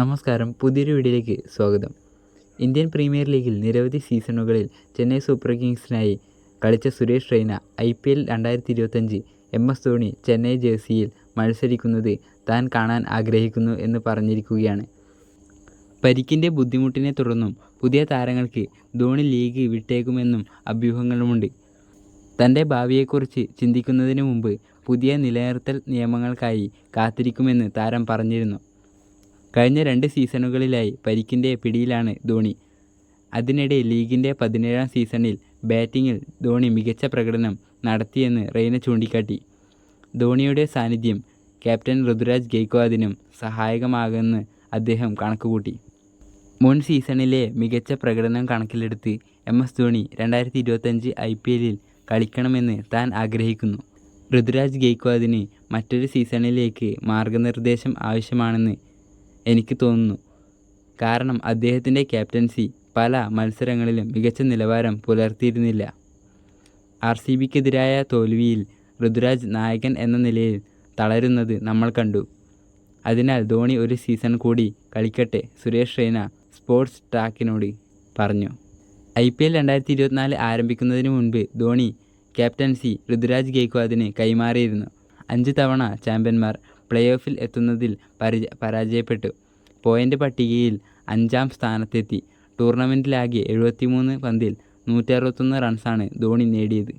നമസ്കാരം. പുതിയൊരു വീഡിയോയിലേക്ക് സ്വാഗതം. ഇന്ത്യൻ പ്രീമിയർ ലീഗിൽ നിരവധി സീസണുകളിൽ ചെന്നൈ സൂപ്പർ കിങ്സിനായി കളിച്ച Suresh Raina I P L രണ്ടായിരത്തി ഇരുപത്തഞ്ച് എം എസ് ധോണി ചെന്നൈ ജേഴ്സിയിൽ മത്സരിക്കുന്നത് താൻ കാണാൻ ആഗ്രഹിക്കുന്നു എന്ന് പറഞ്ഞിരിക്കുകയാണ്. പരിക്കിന്റെ ബുദ്ധിമുട്ടിനെ തുടർന്നും പുതിയ താരങ്ങൾക്ക് ധോണി ലീഗ് വിട്ടേക്കുമെന്നും അഭ്യൂഹങ്ങളുമുണ്ട്. തന്റെ ഭാവിയെക്കുറിച്ച് ചിന്തിക്കുന്നതിന് മുമ്പ് പുതിയ നിലനിർത്തൽ നിയമങ്ങൾക്കായി കാത്തിരിക്കുമെന്ന് താരം പറഞ്ഞിരുന്നു. കഴിഞ്ഞ രണ്ട് സീസണുകളിലായി പരിക്കിന്റെ പിടിയിലാണ് ധോണി. അതിനിടെ ലീഗിന്റെ പതിനേഴാം സീസണിൽ ബാറ്റിങ്ങിൽ ധോണി മികച്ച പ്രകടനം നടത്തിയെന്ന് റെയ്ന ചൂണ്ടിക്കാട്ടി. ധോണിയുടെ സാന്നിധ്യം ക്യാപ്റ്റൻ ഋതുരാജ് ഗെയ്ക്വാദിനും സഹായകമാകുമെന്ന് അദ്ദേഹം കണക്കുകൂട്ടി. മുൻ സീസണിലെ മികച്ച പ്രകടനം കണക്കിലെടുത്ത് എം. എസ്. ധോണി രണ്ടായിരത്തി ഇരുപത്തഞ്ച് ഐ പി എല്ലിൽ കളിക്കണമെന്ന് താൻ ആഗ്രഹിക്കുന്നു. ഋതുരാജ് ഗെയ്ക്വാദിന് മറ്റൊരു സീസണിലേക്ക് മാർഗനിർദ്ദേശം ആവശ്യമാണെന്ന് എനിക്ക് തോന്നുന്നു. കാരണം അദ്ദേഹത്തിന്റെ ക്യാപ്റ്റൻസി പല മത്സരങ്ങളിലും മികച്ച നിലവാരം പുലർത്തിയിരുന്നില്ല. ആർ സി ബിക്കെതിരായ തോൽവിയിൽ ഋതുരാജ് നായകൻ എന്ന നിലയിൽ തളരുന്നത് നമ്മൾ കണ്ടു. അതിനാൽ ധോണി ഒരു സീസൺ കൂടി കളിക്കട്ടെ സുരേഷ് റെയ്ന സ്പോർട്സ് ട്രാക്കിനോട് പറഞ്ഞു. ഐ പി എൽ രണ്ടായിരത്തി ഇരുപത്തിനാല് ആരംഭിക്കുന്നതിന് മുൻപ് ധോണി ക്യാപ്റ്റൻസി ഋതുരാജ് ഗെയ്ക്വാദിന് കൈമാറിയിരുന്നു. അഞ്ച് തവണ ചാമ്പ്യന്മാർ പ്ലേ ഓഫിൽ എത്തുന്നതിൽ പരാജയപ്പെട്ടു. പോയിന്റ് പട്ടികയിൽ അഞ്ചാം സ്ഥാനത്തെത്തി. ടൂർണമെന്റിലാകെ എഴുപത്തിമൂന്ന് പന്തിൽ നൂറ്റി അറുപത്തൊന്ന് റൺസാണ് ധോണി നേടിയത്.